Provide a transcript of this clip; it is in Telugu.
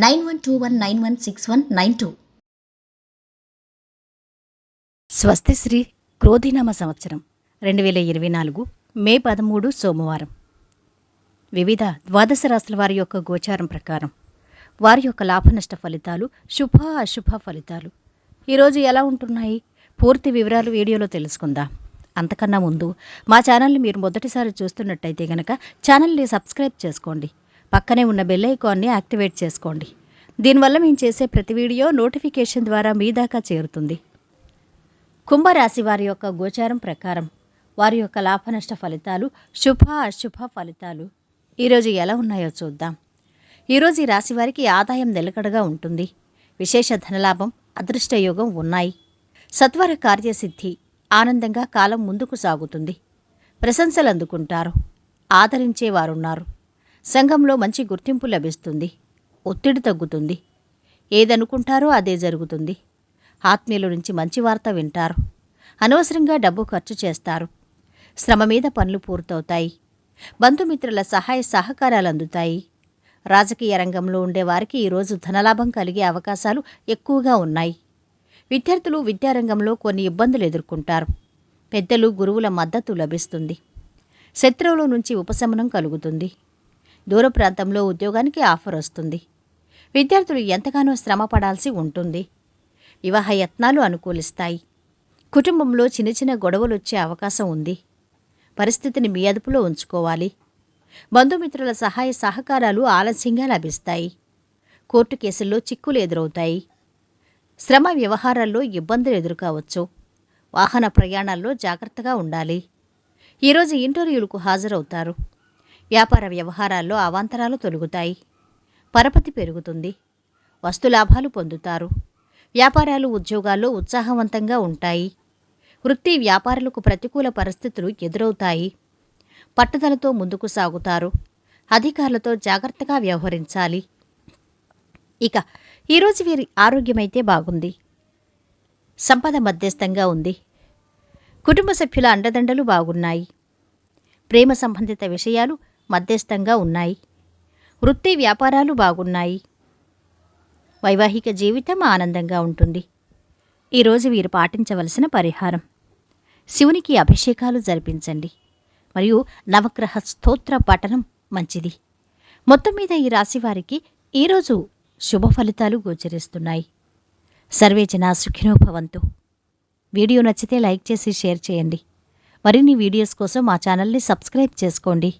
nine one two one nine one six one nine two. స్వస్తిశ్రీ క్రోధినామ సంవత్సరం రెండు వేల ఇరవై నాలుగు మే పదమూడు సోమవారం. వివిధ ద్వాదశ రాశుల వారి యొక్క గోచారం ప్రకారం వారి యొక్క లాభనష్ట ఫలితాలు శుభ అశుభ ఫలితాలు. ఈరోజు ఎలా ఉంటున్నాయి? పూర్తి వివరాలు వీడియోలో తెలుసుకుందాం. అంతకన్నా ముందు మా ఛానల్ని మీరు మొదటిసారి చూస్తున్నట్టయితే గనక ఛానల్ని సబ్స్క్రైబ్ చేసుకోండి. పక్కనే ఉన్న బెల్ ఐకాన్ని యాక్టివేట్ చేసుకోండి. దీనివల్ల మేము చేసే ప్రతి వీడియో నోటిఫికేషన్ ద్వారా మీ దాకా చేరుతుంది. కుంభరాశి వారి యొక్క గోచారం ప్రకారం వారి యొక్క లాభనష్ట ఫలితాలు శుభ అశుభ ఫలితాలు ఈరోజు ఎలా ఉన్నాయో చూద్దాం. ఈరోజు ఈ రాశి వారికి ఆదాయం నిలకడగా ఉంటుంది. విశేష ధనలాభం అదృష్టయోగం ఉన్నాయి. సత్వర కార్యసిద్ధి ఆనందంగా కాలం ముందుకు సాగుతుంది. ప్రశంసలు అందుకుంటారు. ఆదరించేవారున్నారు. సంఘంలో మంచి గుర్తింపు లభిస్తుంది. ఒత్తిడి తగ్గుతుంది. ఏదనుకుంటారో అదే జరుగుతుంది. ఆత్మీయుల నుంచి మంచి వార్త వింటారు. అనవసరంగా డబ్బు ఖర్చు చేస్తారు. శ్రమ మీద పనులు పూర్తవుతాయి. బంధుమిత్రుల సహాయ సహకారాలు అందుతాయి. రాజకీయ రంగంలో ఉండే వారికి ఈరోజు ధనలాభం కలిగే అవకాశాలు ఎక్కువగా ఉన్నాయి. విద్యార్థులు విద్యారంగంలో కొన్ని ఇబ్బందులు ఎదుర్కొంటారు. పెద్దలు గురువుల మద్దతు లభిస్తుంది. శత్రువుల నుంచి ఉపశమనం కలుగుతుంది. దూర ప్రాంతంలో ఉద్యోగానికి ఆఫర్ వస్తుంది. విద్యార్థులు ఎంతగానో శ్రమ పడాల్సి ఉంటుంది. వివాహ యత్నాలు అనుకూలిస్తాయి. కుటుంబంలో చిన్న చిన్న గొడవలు వచ్చే అవకాశం ఉంది. పరిస్థితిని మీ అదుపులో ఉంచుకోవాలి. బంధుమిత్రుల సహాయ సహకారాలు ఆలస్యంగా లభిస్తాయి. కోర్టు కేసుల్లో చిక్కులు ఎదురవుతాయి. శ్రమ వ్యవహారాల్లో ఇబ్బందులు ఎదుర్కోవచ్చు. వాహన ప్రయాణాల్లో జాగ్రత్తగా ఉండాలి. ఈరోజు ఇంటర్వ్యూలకు హాజరవుతారు. వ్యాపార వ్యవహారాల్లో అవాంతరాలు తొలుగుతాయి. పరపతి పెరుగుతుంది. వస్తులాభాలు పొందుతారు. వ్యాపారాలు ఉద్యోగాల్లో ఉత్సాహవంతంగా ఉంటాయి. వృత్తి వ్యాపారులకు ప్రతికూల పరిస్థితులు ఎదురవుతాయి. పట్టుదలతో ముందుకు సాగుతారు. అధికారులతో జాగ్రత్తగా వ్యవహరించాలి. ఇక ఈరోజు వీరి ఆరోగ్యమైతే బాగుంది. సంపద మధ్యస్థంగా ఉంది. కుటుంబ సభ్యుల అండదండలు బాగున్నాయి. ప్రేమ సంబంధిత విషయాలు మధ్యస్థంగా ఉన్నాయి. వృత్తి వ్యాపారాలు బాగున్నాయి. వైవాహిక జీవితం ఆనందంగా ఉంటుంది. ఈరోజు వీరు పాటించవలసిన పరిహారం. శివునికి అభిషేకాలు జరిపించండి. మరియు నవగ్రహ స్తోత్ర పఠనం మంచిది. మొత్తం మీద ఈ రాశి వారికి ఈరోజు శుభ ఫలితాలు గోచరిస్తున్నాయి. సర్వే జనా సుఖినోభవంతు వీడియో నచ్చితే లైక్ చేసి షేర్ చేయండి. మరిన్ని వీడియోస్ కోసం మా ఛానల్ని సబ్స్క్రైబ్ చేసుకోండి.